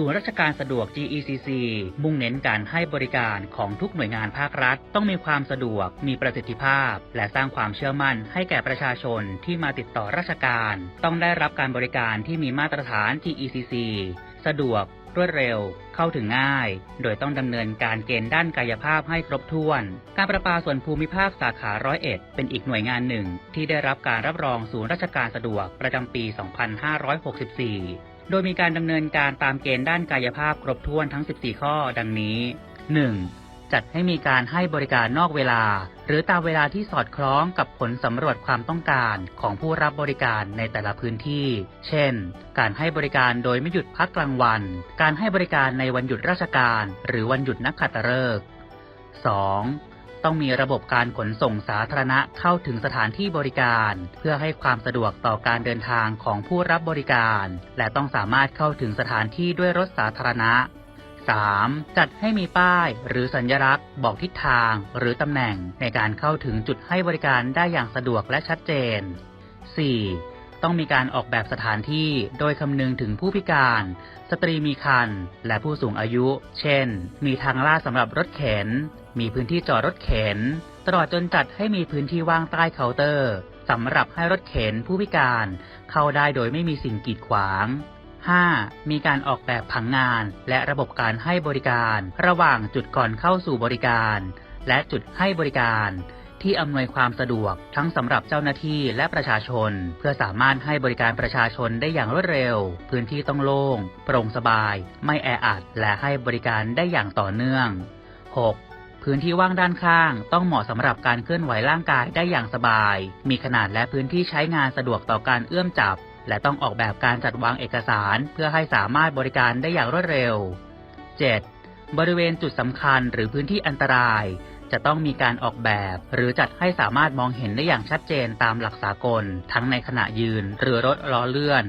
ศูนย์ราชการสะดวก GECC มุ่งเน้นการให้บริการของทุกหน่วยงานภาครัฐ ต้องมีความสะดวก มีประสิทธิภาพ และสร้างความเชื่อมั่นให้แก่ประชาชนที่มาติดต่อราชการ ต้องได้รับการบริการที่มีมาตรฐาน GECC สะดวกรวดเร็ว เข้าถึงง่าย โดยต้องดำเนินการเกณฑ์ด้านกายภาพให้ครบถ้วน การประปาส่วนภูมิภาคสาขาร้อยเอ็ดเป็นอีกหน่วยงานหนึ่ง ที่ได้รับการรับรองศูนย์ราชการสะดวกประจำปี 2564 โดยมีการดำเนินการตามเกณฑ์ด้านกายภาพครบถ้วนทั้ง 14 ข้อดังนี้ 1. จัดให้มีการให้บริการนอกเวลา หรือตามเวลาที่สอดคล้องกับผลสำรวจความต้องการของผู้รับบริการในแต่ละพื้นที่ เช่น การให้บริการโดยไม่หยุดพักกลางวัน การให้บริการในวันหยุดราชการ หรือวันหยุดนักขัตฤกษ์ 2. ต้องมีระบบการขนส่งสาธารณะเข้าถึงสถานที่บริการ เพื่อให้ความสะดวกต่อการเดินทางของผู้รับบริการ และต้องสามารถเข้าถึงสถานที่ด้วยรถสาธารณะ 3. จัดให้มีป้ายหรือสัญลักษณ์ บอกทิศทางหรือตำแหน่งในการเข้าถึงจุดให้บริการได้อย่างสะดวกและชัดเจน 4. ต้องมีการออกแบบสถานที่โดยคำนึงถึงผู้พิการ สตรีมีครรภ์และผู้สูงอายุ เช่น มีทางลาดสำหรับรถเข็น มีพื้นที่จอดรถเข็น ตลอดจนจัดให้มีพื้นที่ว่างใต้เคาน์เตอร์สำหรับให้รถเข็นผู้พิการเข้าได้โดยไม่มีสิ่งกีดขวาง 5. มีการออกแบบผังงาน และระบบการให้บริการ ระหว่างจุดก่อนเข้าสู่บริการ และจุดให้บริการ ที่อำนวยความสะดวก ทั้งสำหรับเจ้าหน้าที่และประชาชน เพื่อสามารถให้บริการประชาชนได้อย่างรวดเร็ว พื้นที่ต้องโล่งโปร่งสบาย ไม่แออัด และให้บริการได้อย่างต่อเนื่อง 6. พื้นที่ว่างด้านข้างต้องเหมาะสำหรับการเคลื่อนไหวร่างกายได้อย่างสบาย มีขนาดและพื้นที่ใช้งานสะดวกต่อการเอื้อมจับ และต้องออกแบบการจัดวางเอกสาร เพื่อให้สามารถบริการได้อย่างรวดเร็ว 7. บริเวณจุดสำคัญหรือพื้นที่อันตราย จะต้องมีการออกแบบ หรือจัดให้สามารถมองเห็นได้อย่างชัดเจนตามหลักสากล ทั้งในขณะยืนหรือรถล้อเลื่อน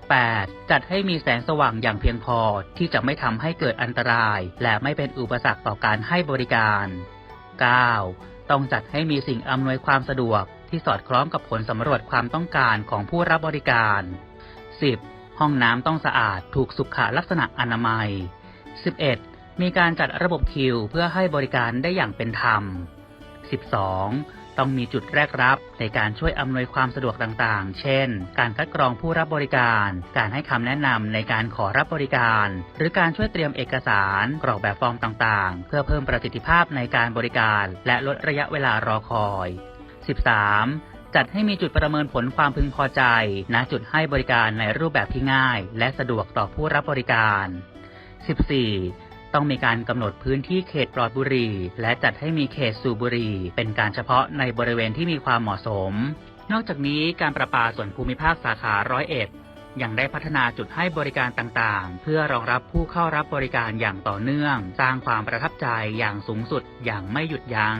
8. จัดให้มีแสงสว่างอย่างเพียงพอที่จะไม่ทำให้เกิดอันตราย และไม่เป็นอุปสรรคต่อการให้บริการ 9. ต้องจัดให้มีสิ่งอำนวยความสะดวก ที่สอดคล้องกับผลสำรวจความต้องการของผู้รับบริการ 10. ห้องน้ำต้องสะอาดถูกสุขลักษณะอนามัย 11. มีการจัดระบบคิวเพื่อให้บริการได้อย่างเป็นธรรม 12. ต้องมีจุดแรกรับในการช่วยอำนวยความสะดวกต่างๆ เช่น การคัดกรองผู้รับบริการ การให้คำแนะนำในการขอรับบริการ หรือการช่วยเตรียมเอกสาร กรอกแบบฟอร์มต่างๆ เพื่อเพิ่มประสิทธิภาพในการบริการ และลดระยะเวลารอคอย 13. จัดให้มีจุดประเมินผลความพึงพอใจ ณ จุดให้บริการในรูปแบบที่ง่าย และสะดวกต่อผู้รับบริการ 14. ต้องมีการกำหนดพื้นที่เขตปลอดบุหรี่ และจัดให้มีเขตสูบบุหรี่ เป็นการเฉพาะในบริเวณที่มีความเหมาะสม นอกจากนี้การประปาส่วนภูมิภาคสาขาร้อยเอ็ดยังได้พัฒนาจุดให้บริการต่างๆ เพื่อรองรับผู้เข้ารับบริการอย่างต่อเนื่อง สร้างความประทับใจอย่างสูงสุดอย่างไม่หยุดยัง้ง